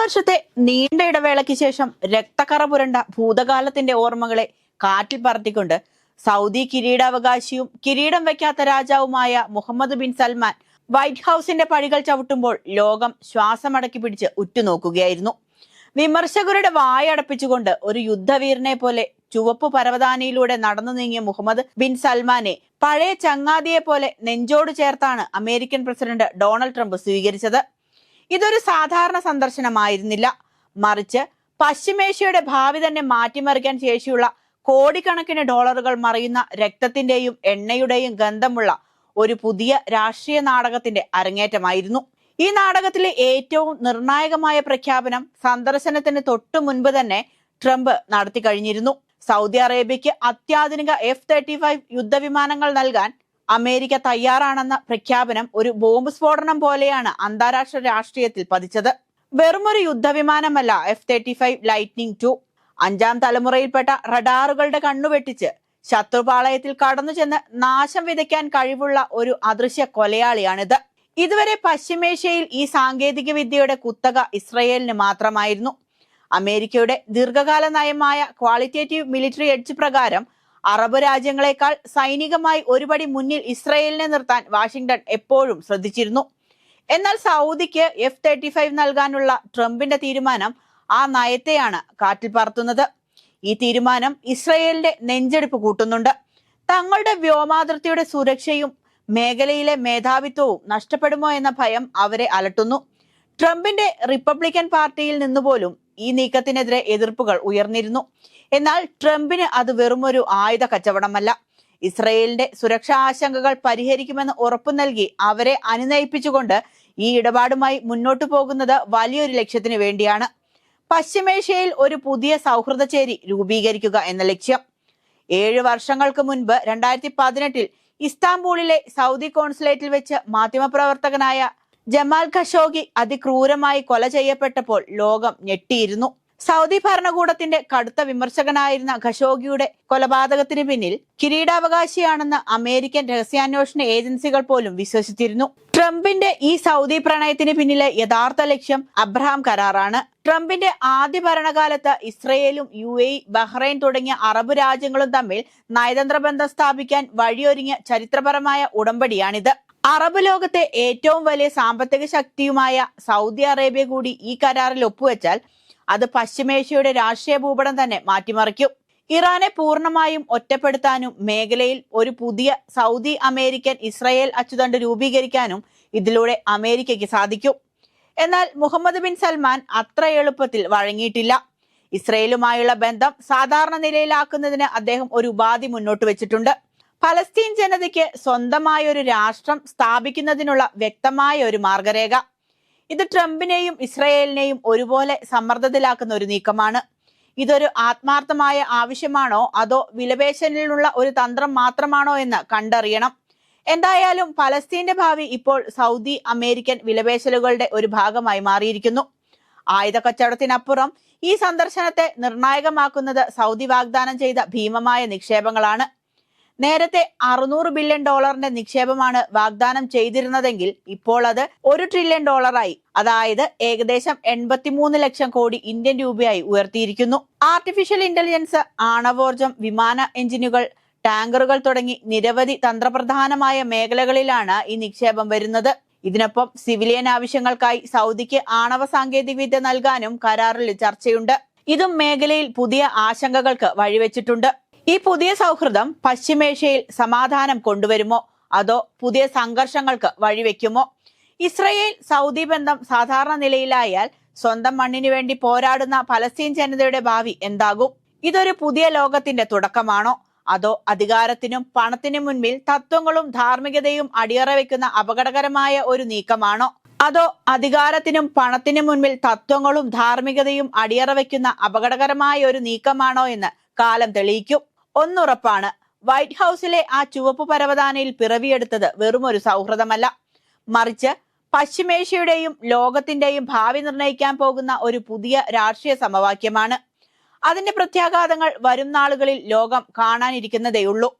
വർഷത്തെ നീണ്ട ഇടവേളയ്ക്ക് ശേഷം രക്തക്കറ പുരണ്ട ഭൂതകാലത്തിന്റെ ഓർമ്മകളെ കാറ്റിൽ പറത്തിക്കൊണ്ട് സൗദി കിരീടാവകാശിയും കിരീടം വെക്കാത്ത രാജാവുമായ മുഹമ്മദ് ബിൻ സൽമാൻ വൈറ്റ് ഹൗസിന്റെ പടികൾ ചവിട്ടുമ്പോൾ ലോകം ശ്വാസമടക്കി പിടിച്ച് ഉറ്റുനോക്കുകയായിരുന്നു. വിമർശകരുടെ വായടപ്പിച്ചുകൊണ്ട് ഒരു യുദ്ധവീരനെ പോലെ ചുവപ്പ് പരവതാനിയിലൂടെ നടന്നു നീങ്ങിയ മുഹമ്മദ് ബിൻ സൽമാനെ പഴയ ചങ്ങാതിയെ പോലെ നെഞ്ചോട് ചേർത്താണ് അമേരിക്കൻ പ്രസിഡന്റ് ഡൊണാൾഡ് ട്രംപ് സ്വീകരിച്ചത്. ഇതൊരു സാധാരണ സന്ദർശനമായിരുന്നില്ല. മറിച്ച് പശ്ചിമേഷ്യയുടെ ഭാവി തന്നെ മാറ്റിമറിക്കാൻ ശേഷിയുള്ള കോടിക്കണക്കിന് ഡോളറുകൾ മറിയുന്ന രക്തത്തിന്റെയും എണ്ണയുടെയും ഗന്ധമുള്ള ഒരു പുതിയ രാഷ്ട്രീയ നാടകത്തിന്റെ അരങ്ങേറ്റമായിരുന്നു. ഈ നാടകത്തിലെ ഏറ്റവും നിർണായകമായ പ്രഖ്യാപനം സന്ദർശനത്തിന് തൊട്ടു മുൻപ് തന്നെ ട്രംപ് നടത്തി കഴിഞ്ഞിരുന്നു. സൗദി അറേബ്യയ്ക്ക് അത്യാധുനിക എഫ് തേർട്ടി ഫൈവ് യുദ്ധവിമാനങ്ങൾ നൽകാൻ അമേരിക്ക തയ്യാറാണെന്ന പ്രഖ്യാപനം ഒരു ബോംബ് സ്ഫോടനം പോലെയാണ് അന്താരാഷ്ട്ര രാഷ്ട്രീയത്തിൽ പതിച്ചത്. വെറുമൊരു യുദ്ധവിമാനമല്ല F thirty five lightning two അഞ്ചാം തലമുറയിൽപ്പെട്ട റഡാറുകളുടെ കണ്ണുവെട്ടിച്ച് ശത്രുപാളയത്തിൽ കടന്നു ചെന്ന് നാശം വിതയ്ക്കാൻ കഴിവുള്ള ഒരു അദൃശ്യ കൊലയാളിയാണിത്. ഇതുവരെ പശ്ചിമേഷ്യയിൽ ഈ സാങ്കേതിക വിദ്യയുടെ കുത്തക ഇസ്രയേലിന് മാത്രമായിരുന്നു. അമേരിക്കയുടെ ദീർഘകാല നയമായ ക്വാളിറ്റേറ്റീവ് മിലിറ്ററി എഡ്ജ് പ്രകാരം അറബ് രാജ്യങ്ങളെക്കാൾ സൈനികമായി ഒരുപടി മുന്നിൽ ഇസ്രയേലിനെ നിർത്താൻ വാഷിംഗ്ടൺ എപ്പോഴും ശ്രദ്ധിച്ചിരുന്നു. എന്നാൽ സൗദിക്ക് എഫ് തേർട്ടി ഫൈവ് നൽകാനുള്ള ട്രംപിന്റെ തീരുമാനം ആ നയത്തെയാണ് കാറ്റിൽ പറത്തുന്നത്. ഈ തീരുമാനം ഇസ്രയേലിന്റെ നെഞ്ചെടുപ്പ് കൂട്ടുന്നുണ്ട്. തങ്ങളുടെ വ്യോമാതിർത്തിയുടെ സുരക്ഷയും മേഖലയിലെ മേധാവിത്വവും നഷ്ടപ്പെടുമോ എന്ന ഭയം അവരെ അലട്ടുന്നു. ട്രംപിന്റെ റിപ്പബ്ലിക്കൻ പാർട്ടിയിൽ നിന്നുപോലും ഈ നീക്കത്തിനെതിരെ എതിർപ്പുകൾ ഉയർന്നിരുന്നു. എന്നാൽ ട്രംപിന് അത് വെറുമൊരു ആയുധ കച്ചവടമല്ല. ഇസ്രയേലിന്റെ സുരക്ഷാ ആശങ്കകൾ പരിഹരിക്കുമെന്ന് ഉറപ്പു നൽകി അവരെ അനുനയിപ്പിച്ചുകൊണ്ട് ഈ ഇടപാടുമായി മുന്നോട്ടു പോകുന്നത് വലിയൊരു ലക്ഷ്യത്തിന് വേണ്ടിയാണ്. പശ്ചിമേഷ്യയിൽ ഒരു പുതിയ സൗഹൃദ ചേരി രൂപീകരിക്കുക എന്ന ലക്ഷ്യം. ഏഴ് വർഷങ്ങൾക്ക് മുൻപ് രണ്ടായിരത്തി പതിനെട്ടിൽ ഇസ്താംബൂളിലെ സൗദി കോൺസുലേറ്റിൽ വെച്ച് മാധ്യമപ്രവർത്തകനായ ജമാൽ ഖഷോഗി അതിക്രൂരമായി കൊല ചെയ്യപ്പെട്ടപ്പോൾ ലോകം ഞെട്ടിയിരുന്നു. സൗദി ഭരണകൂടത്തിന്റെ കടുത്ത വിമർശകനായിരുന്ന ഖഷോഗിയുടെ കൊലപാതകത്തിന് പിന്നിൽ കിരീടാവകാശിയാണെന്ന് അമേരിക്കൻ രഹസ്യാന്വേഷണ ഏജൻസികൾ പോലും വിശ്വസിച്ചിരുന്നു. ട്രംപിന്റെ ഈ സൗദി പ്രണയത്തിന് പിന്നിലെ യഥാർത്ഥ ലക്ഷ്യം അബ്രഹാം കരാറാണ്. ട്രംപിന്റെ ആദ്യ ഭരണകാലത്ത് ഇസ്രയേലും യു എ ബഹ്റൈൻ തുടങ്ങിയ അറബ് രാജ്യങ്ങളും തമ്മിൽ നയതന്ത്ര ബന്ധം സ്ഥാപിക്കാൻ വഴിയൊരുങ്ങിയ ചരിത്രപരമായ ഉടമ്പടിയാണിത്. അറബ് ലോകത്തെ ഏറ്റവും വലിയ സാമ്പത്തിക ശക്തിയുമായ സൗദി അറേബ്യ കൂടി ഈ കരാറിൽ ഒപ്പുവെച്ചാൽ അത് പശ്ചിമേഷ്യയുടെ രാഷ്ട്രീയ ഭൂപടം തന്നെ മാറ്റിമറിക്കും. ഇറാനെ പൂർണമായും ഒറ്റപ്പെടുത്താനും മേഖലയിൽ ഒരു പുതിയ സൗദി അമേരിക്കൻ ഇസ്രയേൽ അച്ചുതണ്ട് രൂപീകരിക്കാനും ഇതിലൂടെ അമേരിക്കയ്ക്ക് സാധിക്കും. എന്നാൽ മുഹമ്മദ് ബിൻ സൽമാൻ അത്ര എളുപ്പത്തിൽ വഴങ്ങിയിട്ടില്ല. ഇസ്രയേലുമായുള്ള ബന്ധം സാധാരണ നിലയിലാക്കുന്നതിന് അദ്ദേഹം ഒരു ഉപാധി മുന്നോട്ട് വെച്ചിട്ടുണ്ട്. ഫലസ്തീൻ ജനതയ്ക്ക് സ്വന്തമായ ഒരു രാഷ്ട്രം സ്ഥാപിക്കുന്നതിനുള്ള വ്യക്തമായ ഒരു മാർഗരേഖ. ഇത് ട്രംപിനെയും ഇസ്രയേലിനെയും ഒരുപോലെ സമ്മർദ്ദത്തിലാക്കുന്ന ഒരു നീക്കമാണ്. ഇതൊരു ആത്മാർത്ഥമായ ആവശ്യമാണോ? അതോ വിലപേശലിനുള്ള ഒരു തന്ത്രം മാത്രമാണോ എന്ന് കണ്ടറിയണം. എന്തായാലും പലസ്തീന്റെ ഭാവി ഇപ്പോൾ സൗദി അമേരിക്കൻ വിലപേശലുകളുടെ ഒരു ഭാഗമായി മാറിയിരിക്കുന്നു. ആയുധ കച്ചവടത്തിനപ്പുറം ഈ സന്ദർശനത്തെ നിർണായകമാക്കുന്നത് സൗദി വാഗ്ദാനം ചെയ്ത ഭീമമായ നിക്ഷേപങ്ങളാണ്. നേരത്തെ അറുന്നൂറ് ബില്യൺ ഡോളറിന്റെ നിക്ഷേപമാണ് വാഗ്ദാനം ചെയ്തിരുന്നതെങ്കിൽ ഇപ്പോൾ അത് ഒരു ട്രില്യൺ ഡോളറായി. അതായത് ഏകദേശം എൺപത്തിമൂന്ന് ലക്ഷം കോടി ഇന്ത്യൻ രൂപയായി ഉയർത്തിയിരിക്കുന്നു. ആർട്ടിഫിഷ്യൽ ഇന്റലിജൻസ് ആണവോർജം വിമാന എഞ്ചിനുകൾ ടാങ്കറുകൾ തുടങ്ങി നിരവധി തന്ത്രപ്രധാനമായ മേഖലകളിലാണ് ഈ നിക്ഷേപം വരുന്നത്. ഇതിനൊപ്പം സിവിലിയൻ ആവശ്യങ്ങൾക്കായി സൗദിക്ക് ആണവ സാങ്കേതികവിദ്യ നൽകാനും കരാറിൽ ചർച്ചയുണ്ട്. ഇതും മേഖലയിൽ പുതിയ ആശങ്കകൾക്ക് വഴിവെച്ചിട്ടുണ്ട്. ഈ പുതിയ സൗഹൃദം പശ്ചിമേഷ്യയിൽ സമാധാനം കൊണ്ടുവരുമോ? അതോ പുതിയ സംഘർഷങ്ങൾക്ക് വഴിവെക്കുമോ? ഇസ്രയേൽ സൗദി ബന്ധം സാധാരണ നിലയിലായാൽ സ്വന്തം മണ്ണിനു വേണ്ടി പോരാടുന്ന പലസ്തീൻ ജനതയുടെ ഭാവി എന്താകും? ഇതൊരു പുതിയ ലോകത്തിന്റെ തുടക്കമാണോ? അതോ അധികാരത്തിനും പണത്തിനും മുൻപിൽ തത്വങ്ങളും ധാർമ്മികതയും അടിയറ വെക്കുന്ന അപകടകരമായ ഒരു നീക്കമാണോ? അതോ അധികാരത്തിനും പണത്തിനും മുൻപിൽ തത്വങ്ങളും ധാർമ്മികതയും അടിയറ വെക്കുന്ന അപകടകരമായ ഒരു നീക്കമാണോ എന്ന് കാലം തെളിയിക്കും? ഒന്നുറപ്പാണ്. വൈറ്റ് ഹൗസിലെ ആ ചുവപ്പ് പരവതാനയിൽ പിറവിയെടുത്തത് വെറുമൊരു സൗഹൃദമല്ല. മറിച്ച് പശ്ചിമേഷ്യയുടെയും ലോകത്തിന്റെയും ഭാവി നിർണയിക്കാൻ പോകുന്ന ഒരു പുതിയ രാഷ്ട്രീയ സമവാക്യമാണ്. അതിന്റെ പ്രത്യാഘാതങ്ങൾ വരും നാളുകളിൽ ലോകം കാണാനിരിക്കുന്നതേയുള്ളൂ.